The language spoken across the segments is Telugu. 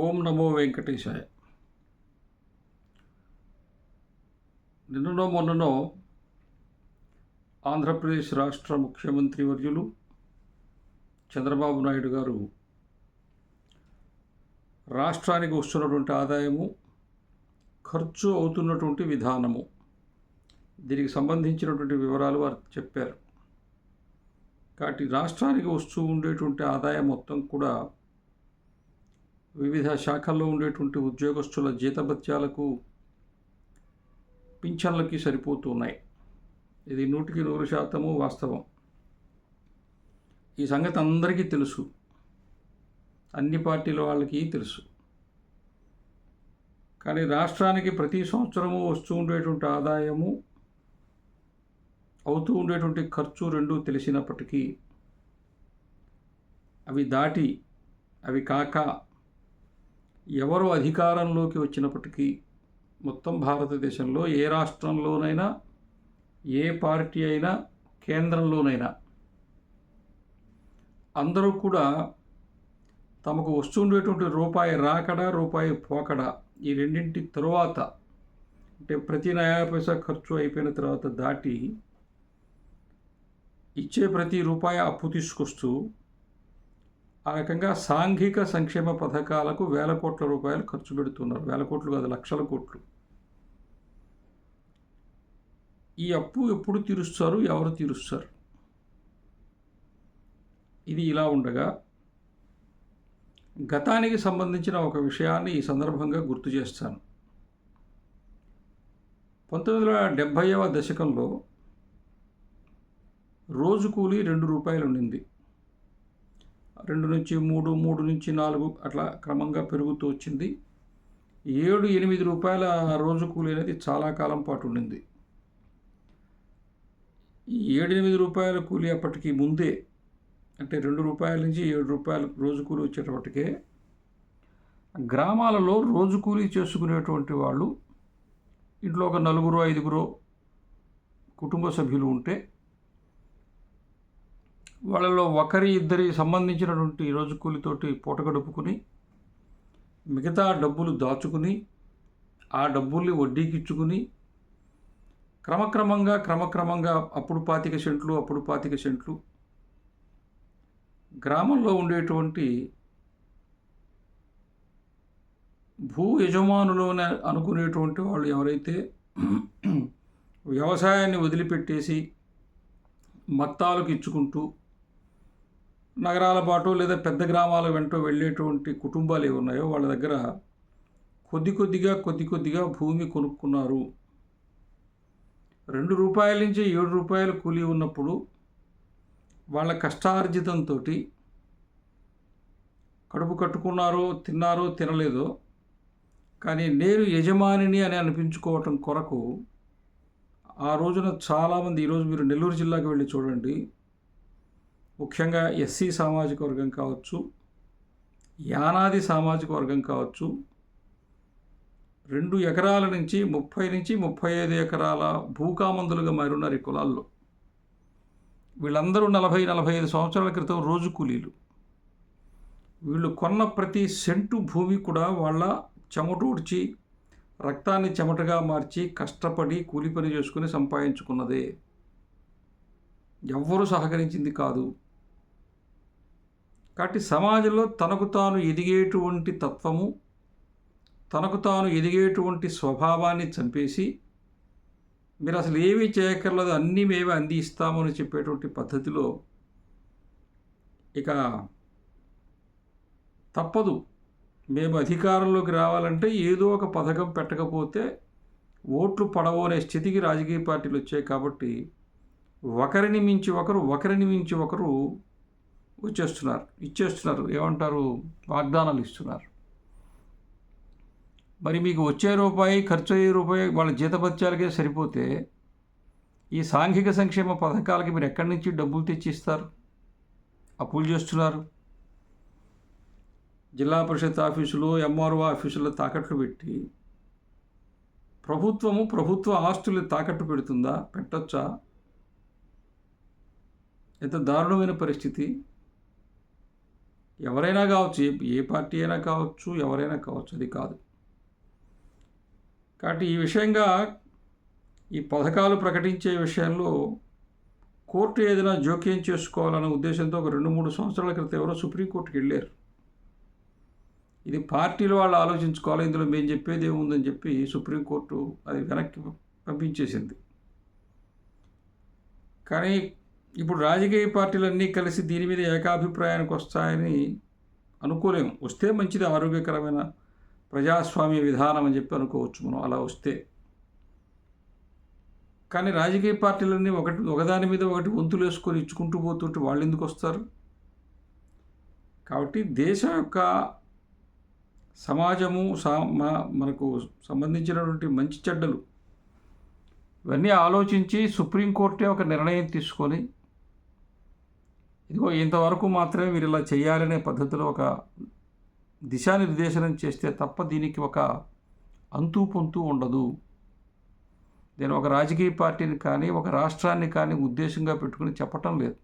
ఓం నమో వెంకటేశాయ. నిన్ననో మొన్ననో ఆంధ్రప్రదేశ్ రాష్ట్ర ముఖ్యమంత్రి వర్యులు చంద్రబాబు నాయుడు గారు రాష్ట్రానికి వస్తున్నటువంటి ఆదాయము ఖర్చు అవుతున్నటువంటి విధానము దీనికి సంబంధించినటువంటి వివరాలు వారు చెప్పారు. కాబట్టి రాష్ట్రానికి వస్తూ ఉండేటువంటి ఆదాయం మొత్తం కూడా వివిధ శాఖల్లో ఉండేటువంటి ఉద్యోగస్తుల జీతభత్యాలకు పింఛన్లకి సరిపోతున్నాయి. ఇది నూటికి నూరు శాతము వాస్తవం. ఈ సంగతి అందరికీ తెలుసు. అన్ని పార్టీల వాళ్ళకి తెలుసు. కానీ రాష్ట్రానికి ప్రతి సంవత్సరము వస్తూ ఉండేటువంటి ఆదాయము అవుతూ ఉండేటువంటి ఖర్చు రెండు తెలిసినప్పటికీ అవి దాటి అవి కాక ఎవరు అధికారంలోకి వచ్చినప్పటికీ మొత్తం భారతదేశంలో ఏ రాష్ట్రంలోనైనా ఏ పార్టీ అయినా కేంద్రంలోనైనా అందరూ కూడా తమకు వస్తుండేటువంటి రూపాయి రాకడా రూపాయి పోకడా ఈ రెండింటి తరువాత అంటే ప్రతి నయా పైసా ఖర్చు అయిపోయిన తర్వాత దాటి ఇచ్చే ప్రతి రూపాయి అప్పు తీసుకొస్తూ ఆ రకంగా సాంఘిక సంక్షేమ పథకాలకు వేల కోట్ల రూపాయలు ఖర్చు పెడుతున్నారు. వేల కోట్లు కాదు లక్షల కోట్లు. ఈ అప్పు ఎప్పుడు తీరుస్తారు? ఎవరు తీరుస్తారు? ఇది ఇలా ఉండగా గతానికి సంబంధించిన ఒక విషయాన్ని ఈ సందర్భంగా గుర్తు చేస్తాను. పంతొమ్మిది వందల డెబ్భైవ దశకంలో రోజు కూలి రెండు రూపాయలు ఉండింది. రెండు నుంచి మూడు మూడు నుంచి నాలుగు అట్లా క్రమంగా పెరుగుతూ వచ్చింది. ఏడు ఎనిమిది రూపాయల రోజు కూలి అనేది చాలా కాలం పాటు ఉండింది. ఏడు ఎనిమిది రూపాయల కూలి అప్పటికి ముందే అంటే రెండు రూపాయల నుంచి ఏడు రూపాయల రోజు కూలి వచ్చేటప్పటికే గ్రామాలలో రోజు కూలీ చేసుకునేటువంటి వాళ్ళు ఇంట్లో ఒక నలుగురు ఐదుగురు కుటుంబ సభ్యులు ఉంటే వాళ్ళలో ఒకరి ఇద్దరి సంబంధించినటువంటి రోజు కూలితోటి పూట గడుపుకుని మిగతా డబ్బులు దాచుకుని ఆ డబ్బుల్ని వడ్డీకిచ్చుకుని క్రమక్రమంగా క్రమక్రమంగా అప్పుడు పాతిక సెంట్లు అప్పుడు పాతిక సెంట్లు గ్రామంలో ఉండేటువంటి భూ యజమానులోనే అనుకునేటువంటి వాళ్ళు ఎవరైతే వ్యవసాయాన్ని వదిలిపెట్టేసి మత్తాలకు ఇచ్చుకుంటూ నగరాల పాటు లేదా పెద్ద గ్రామాల వెంట వెళ్ళేటువంటి కుటుంబాలు ఏవి ఉన్నాయో వాళ్ళ దగ్గర కొద్ది కొద్దిగా కొద్ది కొద్దిగా భూమి కొనుక్కున్నారు. రెండు రూపాయల నుంచి ఏడు రూపాయలు కూలీ ఉన్నప్పుడు వాళ్ళ కష్టార్జితంతో కడుపు కట్టుకున్నారో తిన్నారో తినలేదో కానీ నేను యజమానిని అని అనిపించుకోవటం కొరకు ఆ రోజున చాలామంది ఈరోజు మీరు నెల్లూరు జిల్లాకి వెళ్ళి చూడండి ముఖ్యంగా ఎస్సీ సామాజిక వర్గం కావచ్చు యానాది సామాజిక వర్గం కావచ్చు రెండు ఎకరాల నుంచి ముప్పై నుంచి ముప్పై ఐదు ఎకరాల భూకామందులుగా మారున్నారు ఈ కులాల్లో. వీళ్ళందరూ నలభై నలభై ఐదు సంవత్సరాల క్రితం రోజు కూలీలు. వీళ్ళు కొన్న ప్రతి సెంటు భూమి కూడా వాళ్ళ చెమటూడ్చి రక్తాన్ని చెమటగా మార్చి కష్టపడి కూలి పని చేసుకుని సంపాదించుకున్నదే. ఎవ్వరూ సహకరించింది కాదు. కాబట్టి సమాజంలో తనకు తాను ఎదిగేటువంటి తత్వము తనకు తాను ఎదిగేటువంటి స్వభావాన్ని చంపేసి మీరు అసలు ఏమీ చేయక్కర్లేదు అన్నీ మేమే అందిస్తామని చెప్పేటువంటి పద్ధతిలో ఇక తప్పదు. మేము అధికారంలోకి రావాలంటే ఏదో ఒక పథకం పెట్టకపోతే ఓట్లు పడవనే స్థితికి రాజకీయ పార్టీలు వచ్చాయి కాబట్టి ఒకరిని మించి ఒకరు ఒకరిని మించి ఒకరు వచ్చేస్తున్నారు ఇచ్చేస్తున్నారు. ఏమంటారు? వాగ్దానాలు ఇస్తున్నారు. మరి మీకు వచ్చే రూపాయి ఖర్చు అయ్యే రూపాయి వాళ్ళ జీతభత్యాలకే సరిపోతే ఈ సాంఘిక సంక్షేమ పథకాలకి మీరు ఎక్కడి నుంచి డబ్బులు తెచ్చిస్తారు? అప్పులు చేస్తున్నారు. జిల్లా పరిషత్ ఆఫీసులు ఎంఆర్ఓ ఆఫీసులు తాకట్లు పెట్టి ప్రభుత్వము ప్రభుత్వ ఆస్తులు తాకట్టు పెడుతుందా? పెట్టచ్చా? ఎంత దారుణమైన పరిస్థితి. ఎవరైనా కావచ్చు ఏ ఏ పార్టీ అయినా కావచ్చు ఎవరైనా కావచ్చు అది కాదు. కాబట్టి ఈ విషయంగా ఈ పథకాలు ప్రకటించే విషయంలో కోర్టు ఏదైనా జోక్యం చేసుకోవాలనే ఉద్దేశంతో ఒక రెండు మూడు సంవత్సరాల క్రితం ఎవరో సుప్రీంకోర్టుకి వెళ్ళారు. ఇది పార్టీలు వాళ్ళు ఆలోచించుకోవాలి ఇందులో మేము చెప్పేది ఏముందని చెప్పి సుప్రీంకోర్టు అది వెనక్కి పంపించేసింది. కానీ ఇప్పుడు రాజకీయ పార్టీలన్నీ కలిసి దీని మీద ఏకాభిప్రాయానికి వస్తాయని అనుకోలేము. వస్తే మంచిది ఆరోగ్యకరమైన ప్రజాస్వామ్య విధానం అని చెప్పి అనుకోవచ్చు మనం అలా వస్తే. కానీ రాజకీయ పార్టీలన్నీ ఒకటి ఒకదాని మీద ఒకటి వంతులు వేసుకొని ఇచ్చుకుంటూ పోతుంటే వాళ్ళు ఎందుకు వస్తారు? కాబట్టి దేశం యొక్క సమాజము సా మనకు సంబంధించినటువంటి మంచి చెడ్డలు ఇవన్నీ ఆలోచించి సుప్రీంకోర్టే ఒక నిర్ణయం తీసుకొని ఇదిగో ఇంతవరకు మాత్రమే మీరు ఇలా చేయాలనే పద్ధతిలో ఒక దిశానిర్దేశనం చేస్తే తప్ప దీనికి ఒక అంతు పొంతు ఉండదు. నేను ఒక రాజకీయ పార్టీని కానీ ఒక రాష్ట్రాన్ని కానీ ఉద్దేశంగా పెట్టుకుని చెప్పటం లేదు.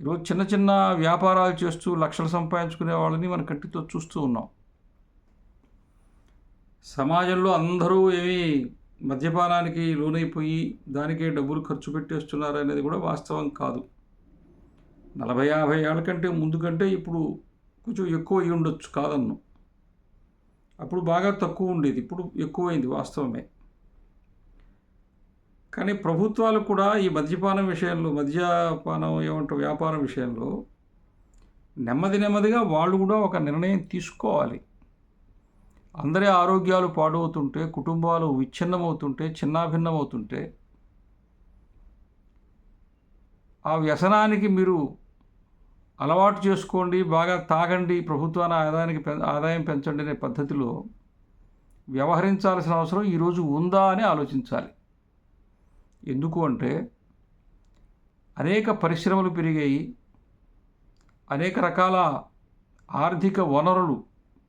ఈరోజు చిన్న చిన్న వ్యాపారాలు చేస్తూ లక్షలు సంపాదించుకునే వాళ్ళని మనం కట్టితో చూస్తూ ఉన్నాం. సమాజంలో అందరూ ఏమీ మద్యపానానికి లోనైపోయి దానికే డబ్బులు ఖర్చు పెట్టేస్తున్నారు అనేది కూడా వాస్తవం కాదు. నలభై యాభై ఏళ్ళ కంటే ముందు కంటే ఇప్పుడు కొంచెం ఎక్కువ అయి ఉండొచ్చు కాదన్ను. అప్పుడు బాగా తక్కువ ఉండేది. ఇప్పుడు ఎక్కువైంది వాస్తవమే. కానీ ప్రభుత్వాలు కూడా ఈ మద్యపానం విషయంలో మద్యపానం ఏమంటారు వ్యాపారం విషయంలో నెమ్మది నెమ్మదిగా వాళ్ళు కూడా ఒక నిర్ణయం తీసుకోవాలి. అందరి ఆరోగ్యాలు పాడవుతుంటే కుటుంబాలు విచ్ఛిన్నమవుతుంటే చిన్నాభిన్నమవుతుంటే ఆ వ్యసనానికి మీరు అలవాటు చేసుకోండి బాగా తాగండి ప్రభుత్వాన్ని ఆదాయానికి ఆదాయం పెంచండి అనే పద్ధతిలో వ్యవహరించాల్సిన అవసరం ఈరోజు ఉందా అని ఆలోచించాలి. ఎందుకు అంటే అనేక పరిశ్రమలు పెరిగాయి అనేక రకాల ఆర్థిక వనరులు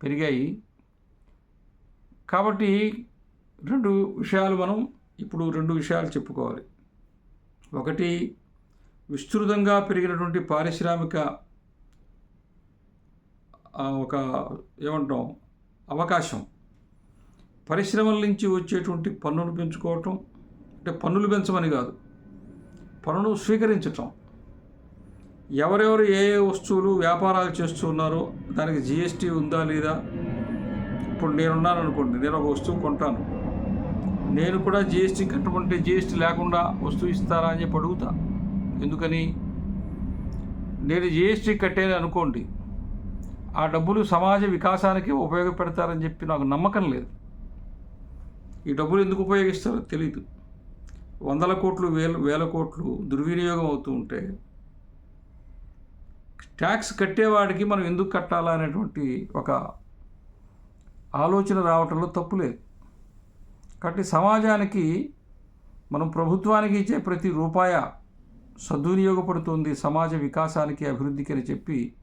పెరిగాయి కాబట్టి రెండు విషయాలు మనం ఇప్పుడు రెండు విషయాలు చెప్పుకోవాలి. ఒకటి విస్తృతంగా పెరిగినటువంటి పారిశ్రామిక ఒక ఏమంటాం అవకాశం. పరిశ్రమల నుంచి వచ్చేటువంటి పన్నులు పెంచుకోవటం అంటే పన్నులు పెంచమని కాదు పన్నులు స్వీకరించటం. ఎవరెవరు ఏ ఏ వస్తువులు వ్యాపారాలు చేస్తున్నారో దానికి జిఎస్టీ ఉందా లేదా ఇప్పుడు నేనున్నాను అనుకోండి నేను ఒక వస్తువు కొంటాను. నేను కూడా జిఎస్టీ కట్టమంటే జిఎస్టీ లేకుండా వస్తువు ఇస్తారా అని చెప్పి అడుగుతా. ఎందుకని? నేను జిఎస్టీ కట్టేది అనుకోండి ఆ డబ్బులు సమాజ వికాసానికి ఉపయోగపెడతారని చెప్పి నాకు నమ్మకం లేదు. ఈ డబ్బులు ఎందుకు ఉపయోగిస్తారో తెలియదు వందల కోట్లు వేల వేల కోట్లు దుర్వినియోగం అవుతూ ఉంటే ట్యాక్స్ కట్టేవాడికి మనం ఎందుకు కట్టాలా అనేటువంటి ఒక ఆలోచన రావటంలో తప్పు లేదు. కాబట్టి సమాజానికి మనం ప్రభుత్వానికి ఇచ్చే ప్రతి రూపాయ సద్వినియోగపడుతుంది సమాజ వికాసానికి అభివృద్ధికి అని చెప్పి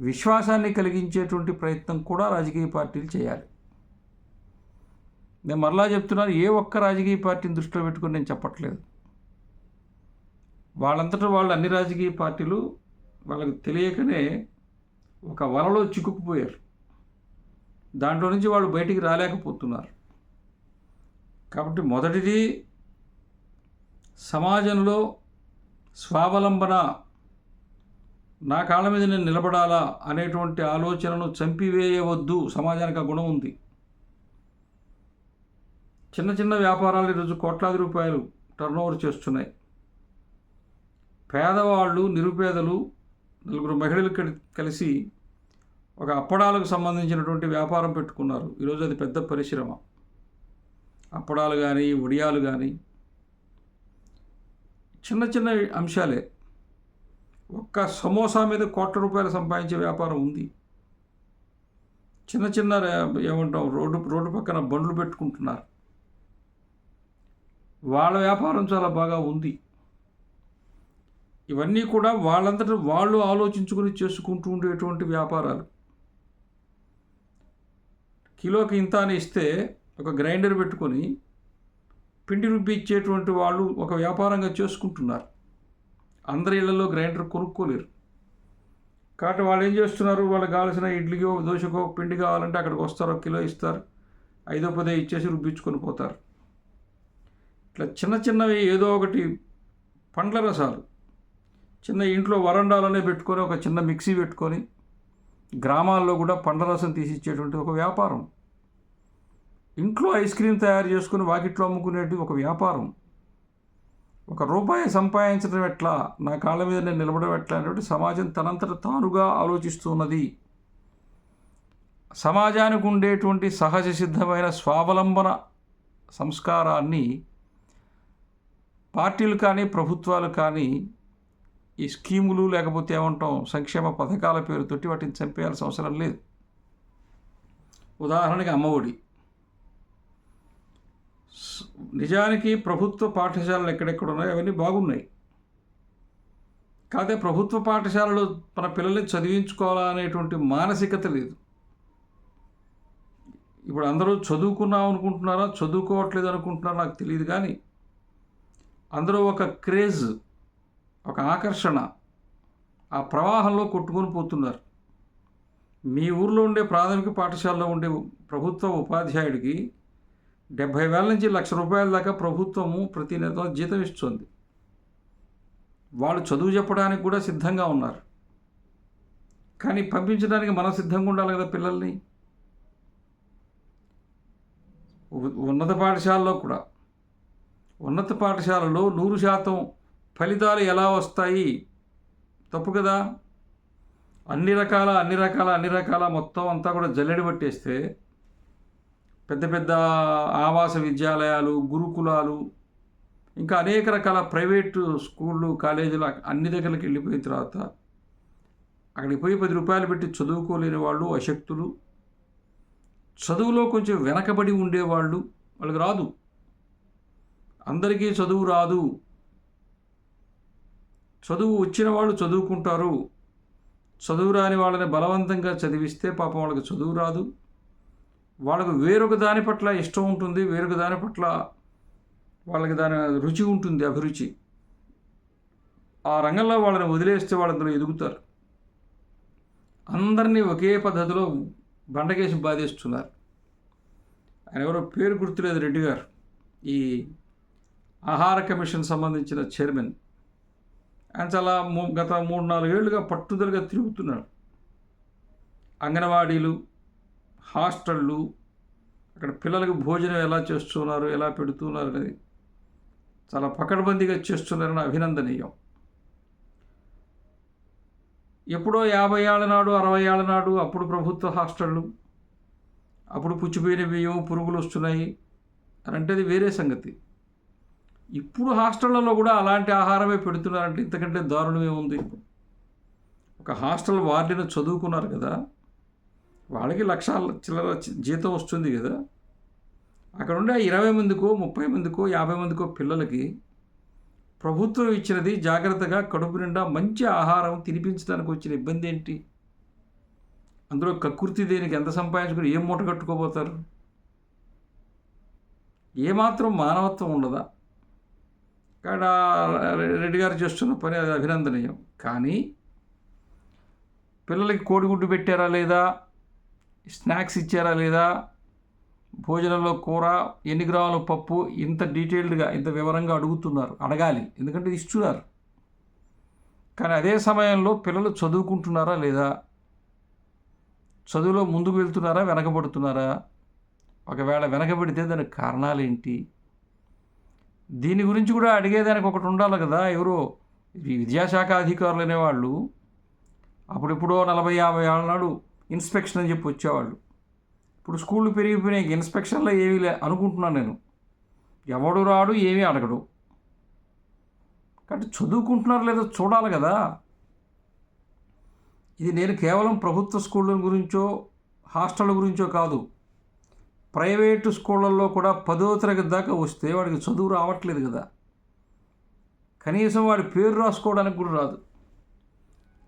విశ్వాసాన్ని కలిగించేటువంటి ప్రయత్నం కూడా రాజకీయ పార్టీలు చేయాలి. నేను మరలా చెప్తున్నాను ఏ ఒక్క రాజకీయ పార్టీని దృష్టిలో పెట్టుకుని నేను చెప్పట్లేదు. వాళ్ళంతటా వాళ్ళు అన్ని రాజకీయ పార్టీలు వాళ్ళకి తెలియకనే ఒక వలలో చిక్కుకుపోయారు. దాంట్లో నుంచి వాళ్ళు బయటికి రాలేకపోతున్నారు. కాబట్టి మొదటిది సమాజంలో స్వావలంబన. నా కాళ్ళ మీద నేను నిలబడాలా అనేటువంటి ఆలోచనను చంపివేయవద్దు. సమాజానికి ఆ గుణం ఉంది. చిన్న చిన్న వ్యాపారాలు ఈరోజు కోట్లాది రూపాయలు టర్నోవర్ చేస్తున్నాయి. పేదవాళ్ళు నిరుపేదలు నలుగురు మహిళలు కలిసి ఒక అప్పడాలకు సంబంధించినటువంటి వ్యాపారం పెట్టుకున్నారు. ఈరోజు అది పెద్ద పరిశ్రమ. అప్పడాలు కానీ వడియాలు కానీ చిన్న చిన్న అంశాలే. ఒక్క సమోసా మీద కోట్ల రూపాయలు సంపాదించే వ్యాపారం ఉంది. చిన్న చిన్న ఏమంటాం రోడ్డు రోడ్డు పక్కన బండ్లు పెట్టుకుంటున్నారు. వాళ్ళ వ్యాపారం చాలా బాగా ఉంది. ఇవన్నీ కూడా వాళ్ళంతటా వాళ్ళు ఆలోచించుకుని చేసుకుంటూ ఉండేటువంటి వ్యాపారాలు. కిలోకి ఇంత అని ఇస్తే ఒక గ్రైండర్ పెట్టుకొని పిండి రుబ్బి ఇచ్చేటువంటి వాళ్ళు ఒక వ్యాపారంగా చేసుకుంటున్నారు. అందరి ఇళ్ళలో గ్రైండర్ కొనుక్కోలేరు. కాబట్టి వాళ్ళు ఏం చేస్తున్నారు? వాళ్ళకి కావాల్సిన ఇడ్లీకో దోశకో పిండి కావాలంటే అక్కడికి వస్తారు ఒక కిలో ఇస్తారు. ఐదో పదే ఇచ్చేసి రుబ్బించుకొని పోతారు. ఇట్లా చిన్న చిన్నవి ఏదో ఒకటి పండ్ల రసాలు. చిన్న ఇంట్లో వరండాలోనే పెట్టుకొని ఒక చిన్న మిక్సీ పెట్టుకొని గ్రామాల్లో కూడా పండ్ల రసం తీసి ఇచ్చేటువంటి ఒక వ్యాపారం. ఇంట్లో ఐస్ క్రీమ్ తయారు చేసుకుని వాకిట్లో అమ్ముకునేటి ఒక వ్యాపారం. ఒక రూపాయి సంపాదించడం ఎట్లా? నా కాళ్ళ మీద నేను నిలబడడం ఎట్లా అనేటువంటి సమాజం తనంతట తానుగా ఆలోచిస్తున్నది. సమాజానికి ఉండేటువంటి సహజ సిద్ధమైన స్వావలంబన సంస్కారాన్ని పార్టీలు కానీ ప్రభుత్వాలు కానీ ఈ స్కీములు లేకపోతే ఏమంటాం సంక్షేమ పథకాల పేరుతోటి వాటిని చంపేయాల్సిన అవసరం లేదు. ఉదాహరణకి అమ్మఒడి. నిజానికి ప్రభుత్వ పాఠశాలలు ఎక్కడెక్కడ ఉన్నాయో అవన్నీ బాగున్నాయి. కాకపోతే ప్రభుత్వ పాఠశాలలో మన పిల్లల్ని చదివించుకోవాలనేటువంటి మానసికత లేదు. ఇప్పుడు అందరూ చదువుకున్నాం అనుకుంటున్నారా? చదువుకోవట్లేదు అనుకుంటున్నారా? నాకు తెలియదు కానీ అందరూ ఒక క్రేజ్ ఒక ఆకర్షణ. ఆ ప్రవాహంలో కొట్టుకొని పోతున్నారు. మీ ఊర్లో ఉండే ప్రాథమిక పాఠశాలలో ఉండే ప్రభుత్వ ఉపాధ్యాయుడికి డెబ్భై వేల నుంచి లక్ష రూపాయల దాకా ప్రభుత్వము ప్రతి నెల జీతం ఇస్తుంది. వాళ్ళు చదువు చెప్పడానికి కూడా సిద్ధంగా ఉన్నారు. కానీ పంపించడానికి మనం సిద్ధంగా ఉండాలి కదా పిల్లల్ని. ఉన్నత పాఠశాలలో కూడా. ఉన్నత పాఠశాలలో నూరు శాతం ఫలితాలు ఎలా వస్తాయి? తప్పు కదా? అన్ని రకాల అన్ని రకాల అన్ని రకాల మొత్తం అంతా కూడా జల్లెడి పట్టేస్తే పెద్ద పెద్ద ఆవాస విద్యాలయాలు గురుకులాలు ఇంకా అనేక రకాల ప్రైవేటు స్కూళ్ళు కాలేజీలు అన్ని దగ్గరికి వెళ్ళిపోయిన తర్వాత అక్కడికి పోయి పది రూపాయలు పెట్టి చదువుకోలేని వాళ్ళు అశక్తులు చదువులో కొంచెం వెనకబడి ఉండేవాళ్ళు వాళ్ళకి రాదు. అందరికీ చదువు రాదు. చదువు వచ్చిన వాళ్ళు చదువుకుంటారు. చదువు రాని వాళ్ళని బలవంతంగా చదివిస్తే పాపం వాళ్ళకి చదువు రాదు. వాళ్ళకు వేరొక దాని పట్ల ఇష్టం ఉంటుంది వేరొక దాని పట్ల వాళ్ళకి దాని రుచి ఉంటుంది అభిరుచి. ఆ రంగంలో వాళ్ళని వదిలేస్తే వాళ్ళు అందులో ఎదుగుతారు. అందరినీ ఒకే పద్ధతిలో బండకేసి బాధేస్తున్నారు. ఆయన ఎవరో పేరు గుర్తులేదు రెడ్డి గారు. ఈ ఆహార కమిషన్ సంబంధించిన చైర్మన్. ఆయన చాలా గత మూడు నాలుగేళ్ళుగా పట్టుదలగా తిరుగుతున్నాడు అంగన్వాడీలు హాస్టళ్ళు అక్కడ పిల్లలకు భోజనం ఎలా చేస్తున్నారు ఎలా పెడుతున్నారు అనేది చాలా పకడ్బందీగా చేస్తున్నారని అభినందనీయం. ఎప్పుడో యాభై ఏళ్ళ నాడు అరవై ఏళ్ళ నాడు అప్పుడు ప్రభుత్వ హాస్టళ్ళు అప్పుడు పుచ్చిపోయిన బియ్యం పురుగులు వస్తున్నాయి అని అంటే అది వేరే సంగతి. ఇప్పుడు హాస్టళ్ళలో కూడా అలాంటి ఆహారమే పెడుతున్నారంటే ఇంతకంటే దారుణమే ఉంది ఒక హాస్టల్ వార్డెన్ చదువుకున్నారు కదా వాళ్ళకి లక్షల చిల్లర జీతం వస్తుంది కదా. అక్కడ ఉండే ఇరవై మందికో ముప్పై మందికో యాభై మందికో పిల్లలకి ప్రభుత్వం ఇచ్చినది జాగ్రత్తగా కడుపు నిండా మంచి ఆహారం తినిపించడానికి వచ్చిన ఇబ్బంది ఏంటి? అందులో కక్కుర్తి దేనికి ఎంత సంపాదించుకుని ఏం మూట కట్టుకోబోతారు? ఏమాత్రం మానవత్వం ఉండదా? కానీ రెడ్డి గారు చేస్తున్న పని అది అభినందనీయం. కానీ పిల్లలకి కోడిగుడ్డు పెట్టారా లేదా? స్నాక్స్ ఇచ్చారా లేదా? భోజనంలో కూర ఎన్ని గ్రాముల పప్పు? ఇంత డీటెయిల్డ్గా ఇంత వివరంగా అడుగుతున్నారు. అడగాలి. ఎందుకంటే ఇస్తున్నారు. కానీ అదే సమయంలో పిల్లలు చదువుకుంటున్నారా లేదా? చదువులో ముందుకు వెళ్తున్నారా? వెనకబడుతున్నారా? ఒకవేళ వెనకబడితే దానికి కారణాలు ఏంటి దీని గురించి కూడా అడిగేదానికి ఒకటి ఉండాలి కదా ఎవరో ఈ విద్యాశాఖ అధికారులు అనేవాళ్ళు. అప్పుడెప్పుడో నలభై యాభై ఏళ్ళ నాడు ఇన్స్పెక్షన్ అని చెప్పి వచ్చేవాళ్ళు. ఇప్పుడు స్కూళ్ళు పెరిగిపోయినాయి ఇన్స్పెక్షన్లో ఏమీ లే అనుకుంటున్నాను నేను. ఎవడు రాడు ఏమీ అడగడు. కాబట్టి చదువుకుంటున్నారు లేదో చూడాలి కదా. ఇది నేను కేవలం ప్రభుత్వ స్కూళ్ళ గురించో హాస్టల్ గురించో కాదు. ప్రైవేటు స్కూళ్ళల్లో కూడా పదో తరగతి దాకా వస్తే వాడికి చదువు రావట్లేదు కదా. కనీసం వాడి పేరు రాసుకోవడానికి కూడా రాదు.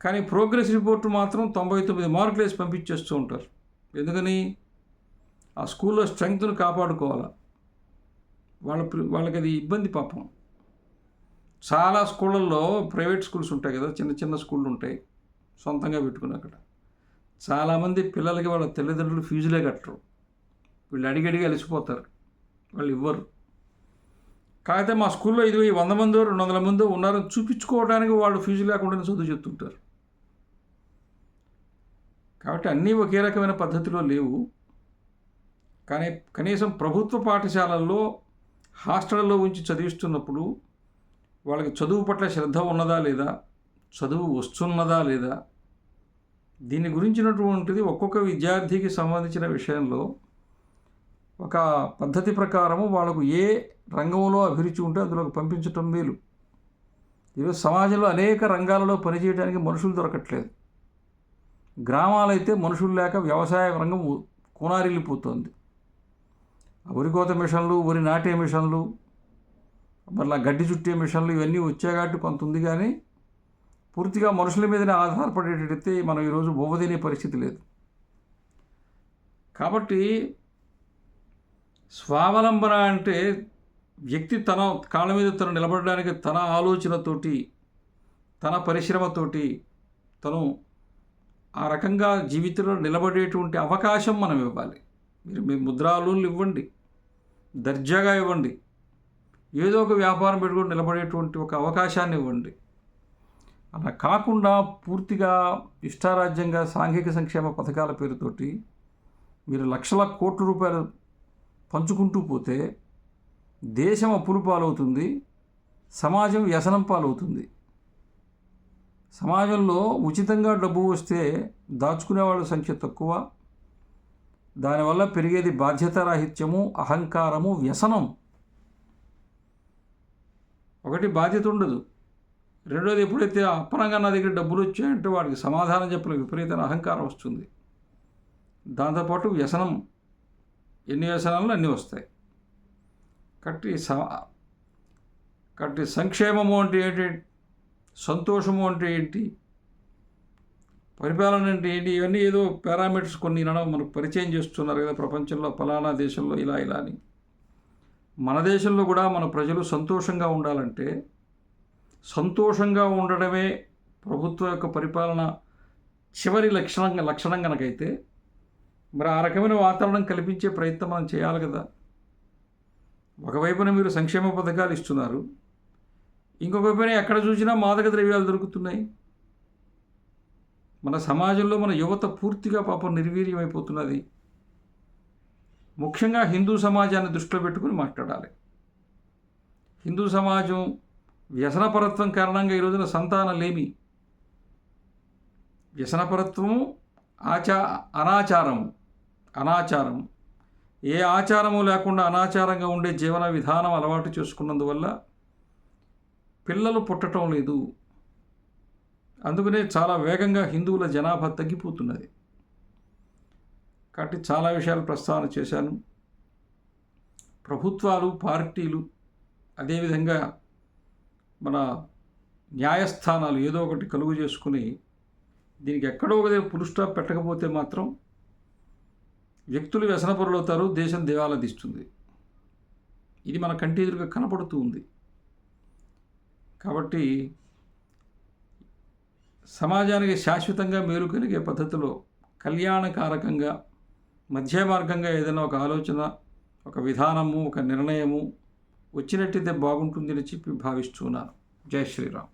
కానీ ప్రోగ్రెస్ రిపోర్ట్ మాత్రం తొంభై తొమ్మిది మార్కులు వేసి పంపించేస్తూ ఉంటారు. ఎందుకని? ఆ స్కూల్లో స్ట్రెంగ్త్ను కాపాడుకోవాలా? వాళ్ళ ప్రి- వాళ్ళకి అది ఇబ్బంది పాపం. చాలా స్కూళ్ళల్లో ప్రైవేట్ స్కూల్స్ ఉంటాయి కదా చిన్న చిన్న స్కూళ్ళు ఉంటాయి. సొంతంగా పెట్టుకుని అక్కడ. చాలామంది పిల్లలకి వాళ్ళ తల్లిదండ్రులు ఫీజులే కట్టరు. వీళ్ళు అడిగి అలసిపోతారు వాళ్ళు ఇవ్వరు. కాకపోతే మా స్కూల్లో ఇది వంద మంది రెండు వందల మంది ఉన్నారని చూపించుకోవడానికి వాళ్ళు ఫీజు లేకుండా చదువు చెప్తుంటారు. కాబట్టి అన్నీ ఒకే రకమైన పద్ధతిలో లేవు. కానీ కనీసం ప్రభుత్వ పాఠశాలల్లో హాస్టల్లో ఉంచి చదివిస్తున్నప్పుడు వాళ్ళకి చదువు పట్ల శ్రద్ధ ఉన్నదా లేదా చదువు వస్తున్నదా లేదా దీని గురించినటువంటిది ఒక్కొక్క విద్యార్థికి సంబంధించిన విషయంలో ఒక పద్ధతి ప్రకారము వాళ్ళకు ఏ రంగంలో అభిరుచి ఉంటే అందులోకి పంపించటం మేలు. ఈరోజు సమాజంలో అనేక రంగాలలో పనిచేయడానికి మనుషులు దొరకట్లేదు. గ్రామాలైతే మనుషులు లేక వ్యవసాయ రంగం కూనారిల్లిపోతుంది. వరి కోత మిషన్లు వరి నాటే మిషన్లు మళ్ళీ గడ్డి చుట్టే మిషన్లు ఇవన్నీ వచ్చాగాటి కొంత ఉంది కానీ పూర్తిగా మనుషుల మీదనే ఆధారపడేటట్టయితే మనం ఈరోజు బొవ్వదినే పరిస్థితి లేదు. కాబట్టి స్వావలంబన అంటే వ్యక్తి తన కాళ్ళ మీద తను నిలబడడానికి తన ఆలోచనతోటి తన పరిశ్రమతోటి తను ఆ రకంగా జీవితంలో నిలబడేటువంటి అవకాశం మనం ఇవ్వాలి. మీరు మీ ముద్రా లోన్లు ఇవ్వండి దర్జాగా ఇవ్వండి ఏదో ఒక వ్యాపారం పెట్టుకుని నిలబడేటువంటి ఒక అవకాశాన్ని ఇవ్వండి. అలా కాకుండా పూర్తిగా ఇష్టారాజ్యంగా సాంఘిక సంక్షేమ పథకాల పేరుతోటి మీరు లక్షల కోట్ల రూపాయలు పంచుకుంటూ పోతే దేశం అప్పులు పాలవుతుంది సమాజం వ్యసనం పాలవుతుంది. సమాజంలో ఉచితంగా డబ్బు వస్తే దాచుకునే వాళ్ళ సంఖ్య తక్కువ. దానివల్ల పెరిగేది బాధ్యతారాహిత్యము అహంకారము వ్యసనం. ఒకటి బాధ్యత ఉండదు. రెండోది ఎప్పుడైతే అప్పనంగా నా దగ్గర డబ్బులు వచ్చాయంటే వాడికి సమాధానం చెప్పిన విపరీతమైన అహంకారం వస్తుంది. దాంతోపాటు వ్యసనం. ఎన్ని వ్యసనాలు అన్నీ వస్తాయి. కట్టి స కాబట్టి సంక్షేమము అంటే ఏంటి? సంతోషము అంటే ఏంటి? పరిపాలన అంటే ఏంటి? ఇవన్నీ ఏదో పారామీటర్స్ కొన్ని అనడం మనకు పరిచయం చేస్తున్నారు కదా ప్రపంచంలో ఫలానా దేశంలో ఇలా ఇలా అని. మన దేశంలో కూడా మన ప్రజలు సంతోషంగా ఉండాలంటే సంతోషంగా ఉండడమే ప్రభుత్వం యొక్క పరిపాలన చివరి లక్షణంగా లక్షణం కనుకైతే మరి ఆ రకమైన వాతావరణం కల్పించే ప్రయత్నం మనం చేయాలి కదా. ఒకవైపున మీరు సంక్షేమ పథకాలు ఇస్తున్నారు. ఇంకొక వైపున ఎక్కడ చూసినా మాదక ద్రవ్యాలు దొరుకుతున్నాయి. మన సమాజంలో మన యువత పూర్తిగా పాపం నిర్వీర్యమైపోతున్నది. ముఖ్యంగా హిందూ సమాజాన్ని దృష్టిలో పెట్టుకుని మాట్లాడాలి. హిందూ సమాజం వ్యసనపరత్వం కారణంగా ఈ రోజున సంతానలేమి. వ్యసనపరత్వము ఆచా అనాచారము. అనాచారం. ఏ ఆచారము లేకుండా అనాచారంగా ఉండే జీవన విధానం అలవాటు చేసుకున్నందువల్ల పిల్లలు పుట్టడం లేదు. అందుకనే చాలా వేగంగా హిందువుల జనాభా తగ్గిపోతున్నది. కాబట్టి చాలా విషయాలు ప్రస్తావన చేశాను. ప్రభుత్వాలు పార్టీలు అదేవిధంగా మన న్యాయస్థానాలు ఏదో ఒకటి కలుగు చేసుకుని దీనికి ఎక్కడో ఒకదే పులుస్టాప్ పెట్టకపోతే మాత్రం వ్యక్తులు వ్యసనపరులవుతారు దేశం దేవాలదిస్తుంది. తీస్తుంది ఇది మన కంటి ఎదురుగా కనపడుతూ ఉంది. కాబట్టి సమాజానికి శాశ్వతంగా మేలు కలిగే పద్ధతిలో కళ్యాణకారకంగా మధ్య మార్గంగా ఏదైనా ఒక ఆలోచన ఒక విధానము ఒక నిర్ణయము వచ్చినట్టయితే బాగుంటుందని చెప్పి భావిస్తున్నాను జై శ్రీరామ్.